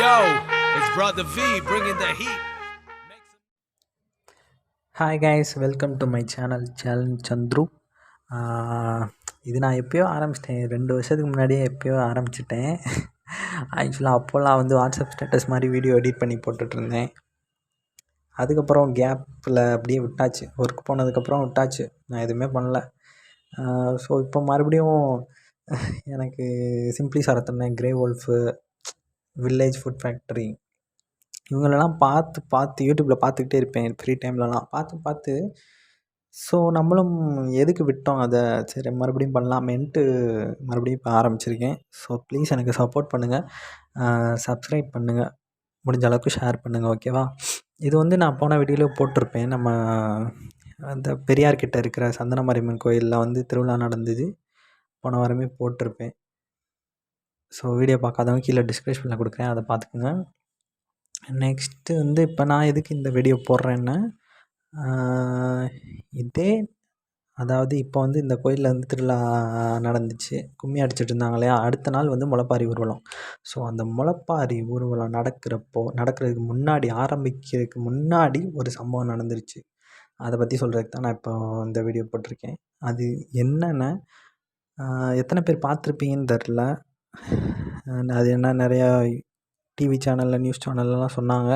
yo, it's Brother V bringing the heat. Hi guys welcome to my channel Selan Chandru இது நான் எப்போயோ ஆரம்பிச்சிட்டேன். ரெண்டு வருஷத்துக்கு முன்னாடியே எப்போயோ ஆரம்பிச்சிட்டேன். ஆக்சுவலாக அப்போல்லாம் வந்து வாட்ஸ்அப் ஸ்டேட்டஸ் மாதிரி வீடியோ எடிட் பண்ணி போட்டுட்ருந்தேன். அதுக்கப்புறம் கேப்பில் அப்படியே விட்டாச்சு. ஒர்க் போனதுக்கப்புறம் விட்டாச்சு. நான் எதுவுமே பண்ணல. Uh, ஸோ இப்போ மறுபடியும் எனக்கு சிம்பிளி சரத்தண்ணன் கிரே ஓல்ஃபு வில்லேஜ் ஃபுட் ஃபேக்ட்ரி இவங்களெல்லாம் பார்த்து பார்த்து யூடியூப்பில் பார்த்துக்கிட்டே இருப்பேன் ஃப்ரீ டைம்லலாம் பார்த்து பார்த்து ஸோ நம்மளும் எதுக்கு விட்டோம் அதை? சரி மறுபடியும் பண்ணலாமேன்ட்டு மறுபடியும் இப்போ ஆரம்பிச்சிருக்கேன். ஸோ ப்ளீஸ் எனக்கு சப்போர்ட் பண்ணுங்கள் சப்ஸ்கிரைப் பண்ணுங்கள் முடிஞ்ச அளவுக்கு ஷேர் பண்ணுங்கள் ஓகேவா இது வந்து நான் போன வீடியோவில் போட்டிருப்பேன். நம்ம அந்த பெரியார்கிட்ட இருக்கிற சந்தனமாரியம்மன் கோயிலில் வந்து திருவிழா நடந்தது. போன வாரமே போட்டிருப்பேன். ஸோ வீடியோ பார்க்காதவங்க கீழே டிஸ்கிரிப்ஷனில் கொடுக்குறேன். அதை பார்த்துக்குங்க. நெக்ஸ்ட்டு வந்து இப்போ நான் எதுக்கு இந்த வீடியோ போடுறேன்னா இதே அதாவது இப்போ வந்து இந்த கோயிலில் வந்து திருவிழா நடந்துச்சு. கும்மி அடிச்சிட்டு இருந்தாங்க இல்லையா? அடுத்த நாள் வந்து முளைப்பாரி ஊர்வலம். ஸோ அந்த முளைப்பாரி ஊர்வலம் நடக்கிறப்போ நடக்கிறதுக்கு முன்னாடி ஆரம்பிக்கிறதுக்கு முன்னாடி ஒரு சம்பவம் நடந்துருச்சு. அதை பற்றி சொல்கிறதுக்கு தான் நான் இப்போ இந்த வீடியோ போட்டிருக்கேன். அது என்னென்ன எத்தனை பேர் பார்த்துருப்பீங்கன்னு தெரில. அது என்ன நிறையா டிவி சேனலில் நியூஸ் சேனல்லலாம் சொன்னாங்க.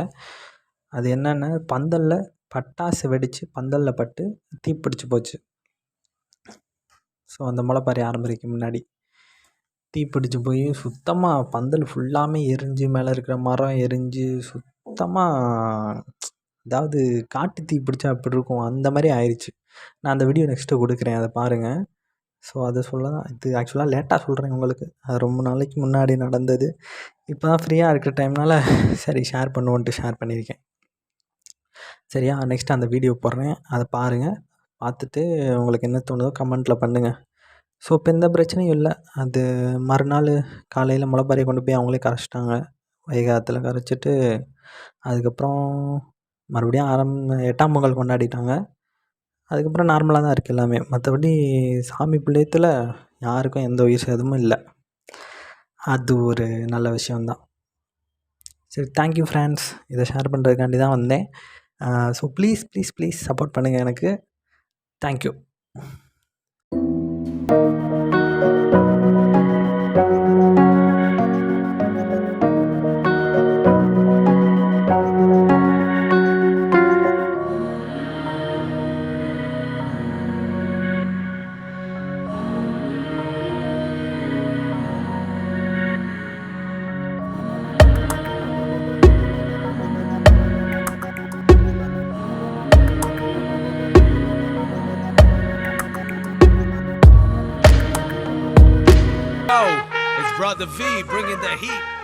அது என்னென்னா பந்தலில் பட்டாசு வெடித்து பந்தலில் பட்டு தீப்பிடிச்சு போச்சு. ஸோ அந்த முளைப்பாரி ஆரம்பிக்கு முன்னாடி தீப்பிடிச்சு போய் சுத்தமாக பந்தல் ஃபுல்லாமே எரிஞ்சு மேலே இருக்கிற மரம் எரிஞ்சு சுத்தமாக அதாவது காட்டு தீ பிடிச்சா அப்படி இருக்கும்? அந்த மாதிரி ஆயிடுச்சு நான் அந்த வீடியோ நெக்ஸ்ட்டு கொடுக்குறேன் அதை பாருங்கள் ஸோ அதை சொல்ல தான் இது ஆக்சுவலாக லேட்டாக சொல்கிறேன் உங்களுக்கு. அது ரொம்ப நாளைக்கு முன்னாடி நடந்தது. இப்போ தான் ஃப்ரீயாக இருக்கிற டைம்னால சரி ஷேர் பண்ணுவோன்ட்டு ஷேர் பண்ணியிருக்கேன். சரியா? நெக்ஸ்ட் அந்த வீடியோ போடுறேன். அதை பாருங்கள் பார்த்துட்டு உங்களுக்கு என்ன தோணுதோ கமெண்ட்டில் பண்ணுங்கள் ஸோ இப்போ எந்த பிரச்சனையும் இல்லை. அது மறுநாள் காலையில் முளைப்பாரியை கொண்டு போய் அவங்களே கரைச்சிட்டாங்க. வைகாத்தில் கரைச்சிட்டு அதுக்கப்புறம் மறுபடியும் ஆரம் எட்டாம் பொங்கல் கொண்டாடிட்டாங்க. அதுக்கப்புறம் நார்மலாக தான் இருக்குது எல்லாமே. மற்றபடி சாமி பிள்ளையத்தில் யாருக்கும் எந்த உயிர் சேதமும் இல்லை. அது ஒரு நல்ல விஷயந்தான் சரி தேங்க்யூ ஃப்ரெண்ட்ஸ் இதை ஷேர் பண்ணுறதுக்காண்டி தான் வந்தேன். So please please please support பண்ணுங்கள் எனக்கு. Thank you Brother V bringing the heat.